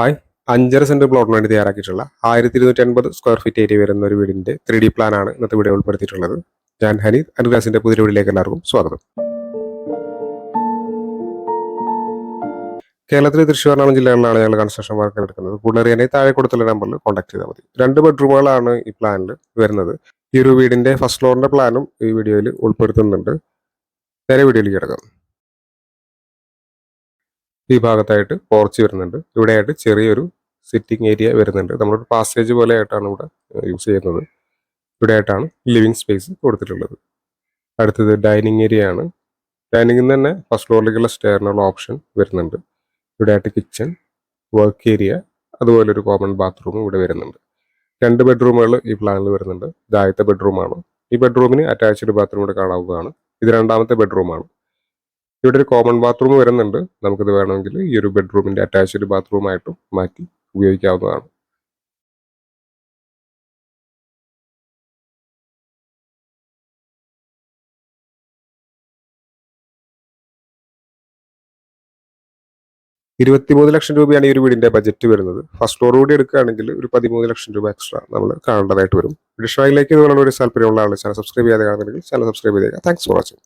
Hi. അഞ്ചര saint പ്ലോട്ടിന് വേണ്ടി തയ്യാറാക്കിയിട്ടുള്ള ആയിരത്തി ഇരുന്നൂറ്റി അൻപത് സ്ക്വയർ ഫീറ്റ് ഏരിയ വരുന്ന ഒരു വീടിന്റെ ത്രീ ഡി പ്ലാൻ ആണ് ഇന്നത്തെ വീഡിയോ ഉൾപ്പെടുത്തിയിട്ടുള്ളത്. ഞാൻ ഹനീത് അനുഗ്രാസിന്റെ പുതിയ വീടിലേക്ക് എല്ലാവർക്കും സ്വാഗതം. കേരളത്തിലെ തൃശ്ശൂർ എറണാകുളം ജില്ലകളിലാണ് ഞങ്ങൾ കൺസ്ട്രക്ഷൻ വർക്ക് എടുക്കുന്നത് കൂടുതൽ താഴെ കൊടുത്തുള്ള നമ്പറിൽ കോൺടാക്ട് ചെയ്താൽ മതി. രണ്ട് ബെഡ്റൂമുകളാണ് ഈ പ്ലാനിൽ വരുന്നത്. ഈ ഒരു വീടിന്റെ ഫസ്റ്റ് ഫ്ലോറിന്റെ പ്ലാനും ഈ വീഡിയോയിൽ ഉൾപ്പെടുത്തുന്നുണ്ട്. നേരെ വീഡിയോയിലേക്ക് കിടക്കാം. ഈ ഭാഗത്തായിട്ട് പോർച്ച് വരുന്നുണ്ട്. ഇവിടെയായിട്ട് ചെറിയൊരു സിറ്റിംഗ് ഏരിയ വരുന്നുണ്ട്. നമ്മളൊരു പാസേജ് പോലെ ആയിട്ടാണ് ഇവിടെ യൂസ് ചെയ്യുന്നത്. ഇവിടെ ആയിട്ടാണ് ലിവിങ് സ്പേസ് കൊടുത്തിട്ടുള്ളത്. അടുത്തത് ഡൈനിങ് ഏരിയ ആണ്. ഡൈനിങ്ങിൽ നിന്ന് തന്നെ ഫസ്റ്റ് ഫ്ലോറിലേക്കുള്ള സ്റ്റെയറിനുള്ള ഓപ്ഷൻ വരുന്നുണ്ട് ഇവിടെ ആയിട്ട് കിച്ചൺ വർക്ക് ഏരിയ അതുപോലെ ഒരു കോമൺ ബാത്റൂം ഇവിടെ വരുന്നുണ്ട്. രണ്ട് ബെഡ്റൂമുകൾ ഈ പ്ലാനിൽ വരുന്നുണ്ട്. ഇതായത്തെ ബെഡ്റൂമാണ് ഈ ബെഡ്റൂമിന് അറ്റാച്ച്ഡ് ബാത്റൂം ഇവിടെ കാണാവുന്നതാണ്. ഇത് രണ്ടാമത്തെ ബെഡ്റൂമാണ് ഇവിടെ ഒരു കോമൺ ബാത്റൂം വരുന്നുണ്ട്. നമുക്കിത് വേണമെങ്കിൽ ഈ ഒരു ബെഡ്റൂമിന്റെ അറ്റാച്ച്ഡ് ബാത്റൂമായിട്ടും മാറ്റി ഉപയോഗിക്കാവുന്നതാണ്. ഇരുപത്തിമൂന്ന് ലക്ഷം രൂപയാണ് ഈ ഒരു വീടിന്റെ ബജറ്റ് വരുന്നത്. ഫസ്റ്റ് ഫ്ലോർ കൂടി എടുക്കുകയാണെങ്കിൽ ഒരു പതിമൂന്ന് ലക്ഷം രൂപ എക്സ്ട്രാ നമ്മൾ കാണേണ്ടതായിട്ട് വരും. ഡിഷായിലേക്ക് ഇതുപോലുള്ള ഒരു താല്പര്യമുള്ള ആൾ ചാനൽ സബ്സ്ക്രൈബ് ചെയ്യാതെ കാണുന്നുണ്ടെങ്കിൽ ചാനൽ സബ്സ്ക്രൈബ് ചെയ്യുക. Thanks for watching